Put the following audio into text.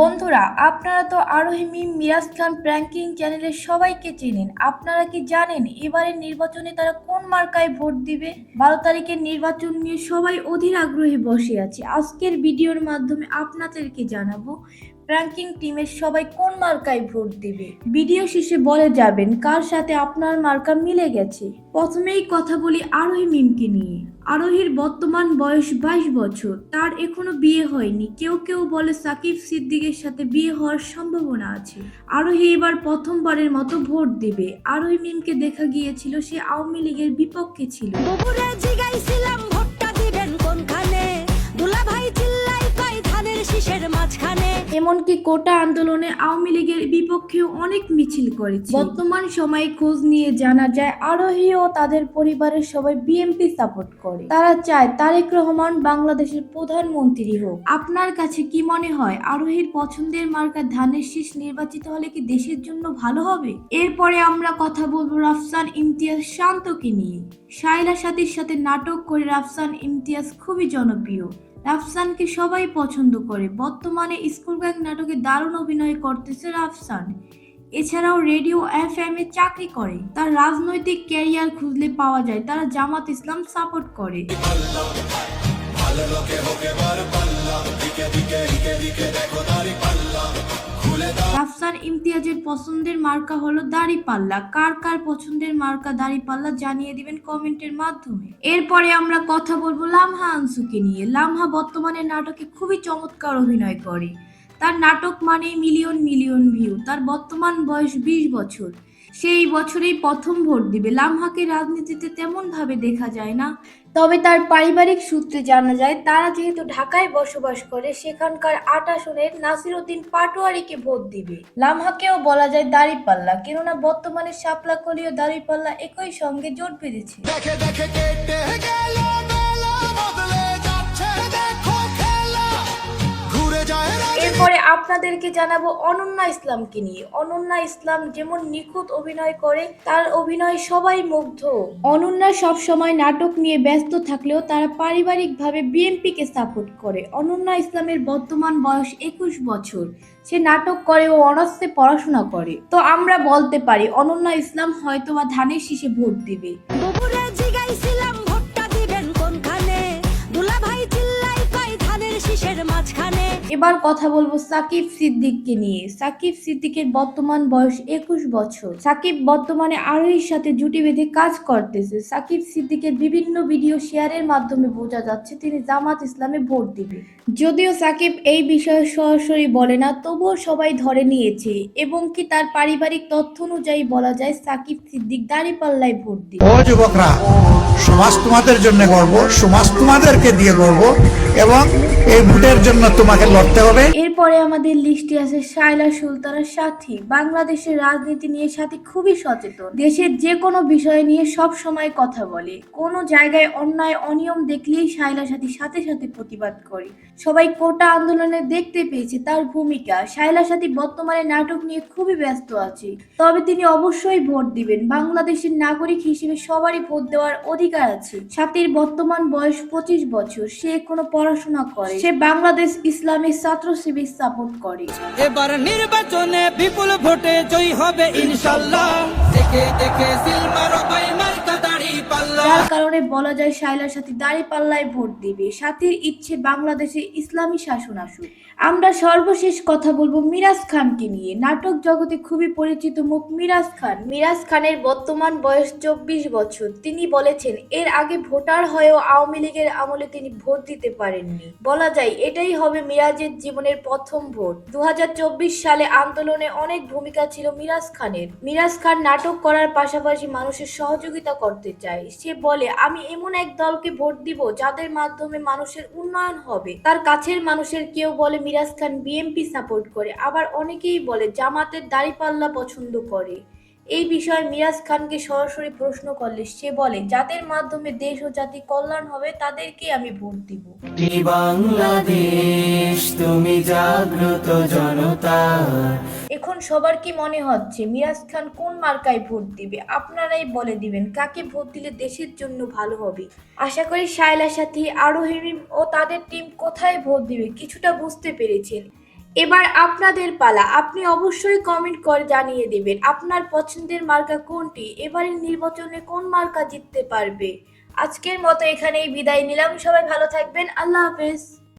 বন্ধুরা, আপনারা তো আরোহী মিম, মিরাজ খান, প্র্যাঙ্কিং চ্যানেলের সবাইকে চেনেন। আপনারা কি জানেন এবারের নির্বাচনে তারা কোন মার্কায় ভোট দিবে? বারো তারিখের নির্বাচন নিয়ে সবাই অধীর আগ্রহে বসে আছে। আজকের ভিডিওর মাধ্যমে আপনাদেরকে জানাব, প্র্যাঙ্কিং টিমের সবাই কোন মার্কায় ভোট দেবে? ভিডিও শেষে বলে যাবেন কার সাথে আপনার মার্কা মিলে গেছে। প্রথমেই কথা বলি আরোহী মিমকে নিয়ে। আরোহীর বর্তমান বয়স বাইশ বছর। তার এখনও বিয়ে হয়নি। কেউ কেউ বলে সাকিব সিদ্দিকের সাথে বিয়ে হওয়ার সম্ভাবনা আছে। আরোহী এবার প্রথমবারের মতো ভোট দেবে। আরোহী মিমকে দেখা গিয়েছিল, সে আওয়ামী লীগের বিপক্ষে ছিল। এমনকি কোটা আন্দোলনে আওয়ামী লীগের বিপক্ষেও অনেক মিছিল করেছে। বর্তমান সময়ে খোঁজ নিয়ে জানা যায় আরোহী ও তাদের পরিবারের সবাই বিএনপি সাপোর্ট করে। তারা চায় তারেক রহমান বাংলাদেশের প্রধানমন্ত্রী হোক। আপনার কাছে কি মনে হয় আরোহীর পছন্দের মার্কা ধানের শীষ নির্বাচিত হলে কি দেশের জন্য ভালো হবে? এরপরে আমরা কথা বলব রাফসান ইমতিয়াজ শান্তকে নিয়ে। শাইলা সাথীর সাথে নাটক করে রাফসান ইমতিয়াজ খুবই জনপ্রিয়। রাফসানকে সবাই পছন্দ করে। বর্তমানে স্কুল ব্যাগ নাটকে দারুণ অভিনয় করতেছে রাফসান। এছাড়াও রেডিও এফ এম এ চাকরি করে। তার রাজনৈতিক ক্যারিয়ার খুঁজলে পাওয়া যায়। তারা জামাত ইসলাম সাপোর্ট করে। ইমতিয়াজের পছন্দের মার্কা হলো দাড়ি পাল্লা। কার কার পছন্দের মার্কা দাড়ি পাল্লা জানিয়ে দিবেন কমেন্টের মাধ্যমে। এরপরে আমরা কথা বলব লামহা আনসুকে নিয়ে। লামহা বর্তমানে নাটকে খুবই চমৎকার অভিনয় করে। তার নাটক মানে মিলিয়ন মিলিয়ন ভিউ। তার বর্তমান বয়স বিশ বছর। সেই বছরেই প্রথম ভোট দিবে। লামহাকে রাজনীতিতে তেমন ভাবে দেখা যায় না। তবে তার পারিবারিক সূত্রে জানা যায়, তারা যেহেতু ঢাকায় বসবাস করে, সেখানকার আট আসনের নাসির উদ্দিন পাটোয়ারিকে ভোট দিবে। লামহাকেও বলা যায় দাড়িপাল্লা, কেননা বর্তমানে শাপলা কলি ও দাড়িপাল্লা একই সঙ্গে জোট বেঁধেছে। দেখে দেখে আপনাদেরকে জানাব অনন্যা ইসলামকে নিয়ে। অনন্যা ইসলাম যেমন নিখুঁত অভিনয় করে তার অভিনয় সবাই মুগ্ধ। অনন্যা সব সময় নাটক নিয়ে ব্যস্ত থাকলেও তারা পারিবারিকভাবে বিএনপিকে সাপোর্ট করে। অনন্যা ইসলামের বর্তমান বয়স একুশ বছর। সে নাটক করে ও অনার্সে পড়াশোনা করে। তো আমরা বলতে পারি অনন্যা ইসলাম হয়তোবা ধানের শীষে ভোট দিবে। জিগাইছিলাম ভোটটা দিবেন কোনখানে? দুলাভাই চিল্লাই কয় ধানের শীষের মাঝখানে? এবার কথা বলব সাকিব সিদ্দিককে নিয়ে। সাকিব সিদ্দিকের বর্তমান বয়স একুশ বছর। সাকিব বর্তমানে আরোহীর সাথে জুটি বেঁধে কাজ করতেছে। সাকিব সিদ্দিকের বিভিন্ন ভিডিও শেয়ারের মাধ্যমে বোঝা যাচ্ছে তিনি জামাত ইসলামে ভোট দিবে। যদিও সাকিব এই বিষয়ে সরাসরি বলে না, তবুও সবাই ধরে নিয়েছে এবং কি তার পারিবারিক তথ্য অনুযায়ী বলা যায় সাকিব সিদ্দিক দাঁড়িপাল্লায় ভোট দিবে। ও যুবকরা সমাজ তোমাদের জন্য গর্ব সমাজ তোমাদেরকে দিয়ে গর্ব এবং এই ভোটের জন্য তোমাকে লড়তে হবে। এরপরে আমাদের লিস্টে আছে শায়লা সুলতানা সাথী। বাংলাদেশের রাজনীতি নিয়ে সাথী খুবই সচেতন। দেশের যে কোনো বিষয় নিয়ে সব সময় কথা বলে। কোনো জায়গায় অন্যায়, অনিয়ম দেখলেই শায়লা সাথী সাথে সাথে প্রতিবাদ করে। সবাই কোটা আন্দোলনে দেখতে পেয়েছে তার ভূমিকা। শায়লা সাথী বর্তমানে নাটক নিয়ে খুবই ব্যস্ত আছে। তবে তিনি অবশ্যই ভোট দিবেন। বাংলাদেশের নাগরিক হিসেবে সবারই ভোট দেওয়ার অধিকার আছে। সাথীর বর্তমান বয়স পঁচিশ বছর। সে এখনও পড়াশোনা করে। সে বাংলাদেশ ইসলামী ছাত্র শিবির সাপোর্ট করে। এবার নির্বাচনে বিপুল ভোটে জয়ী হবে ইনশাল্লাহ। দেখে দেখে সিলমার যার কারণে বলা যায় শাইলার সাথে দাঁড়ি পাল্লায় ভোট দিবে। সাথীর ইচ্ছে বাংলাদেশে ইসলামী শাসন আসুক। আমরা সর্বশেষ কথা বলব মিরাজ খানকে নিয়ে। নাটক জগতে খুবই পরিচিত মুখ মিরাজ খান। মিরাজ খানের বর্তমান বয়স চব্বিশ বছর। তিনি বলেছেন, এর আগে ভোটার হয়েও আওয়ামী লীগের আমলে তিনি ভোট দিতে পারেননি। বলা যায়, এটাই হবে মিরাজের জীবনের প্রথম ভোট। দুহাজার চব্বিশ সালে আন্দোলনে অনেক ভূমিকা ছিল মিরাজ খানের। মিরাজ খান নাটক করার পাশাপাশি মানুষের সহযোগিতা করতে চায়। সে বলে, আমি এমন এক দলকে ভোট দিব যাদের মাধ্যমে মানুষের উন্নয়ন হবে। তার কাছের মানুষের কেউ বলে মিরাজ খান বিএনপি সাপোর্ট করে। আবার অনেকেই বলে জামাতের দাড়িপাল্লা পছন্দ করে। এই বিষয়ে মিরাজ খানকে সরাসরি প্রশ্ন করলে সে বলে, যাদের মাধ্যমে দেশ ও জাতি কল্যাণ হবে, তাদেরকে আমি ভোট দিব। বাংলাদেশ, তুমি জাগ্রত জনতার এখন সবার কি মনে হচ্ছে, মিরাজ খান কোন মার্কায় ভোট দিবে? আপনারাই বলে দিবেন কাকে ভোট দিলে দেশের জন্য ভালো হবে। আশা করি শায়লা সাথী আরোহী ও তাদের টিম কোথায় ভোট দিবে কিছুটা বুঝতে পেরেছেন। এবার আপনাদের পালা, আপনি অবশ্যই কমেন্ট করে জানিয়ে দেবেন আপনার পছন্দের মার্কা কোনটি, এবারের নির্বাচনে কোন মার্কা জিততে পারবে। আজকের মতো এখানেই বিদায় নিলাম, সবাই ভালো থাকবেন, আল্লাহ হাফেজ।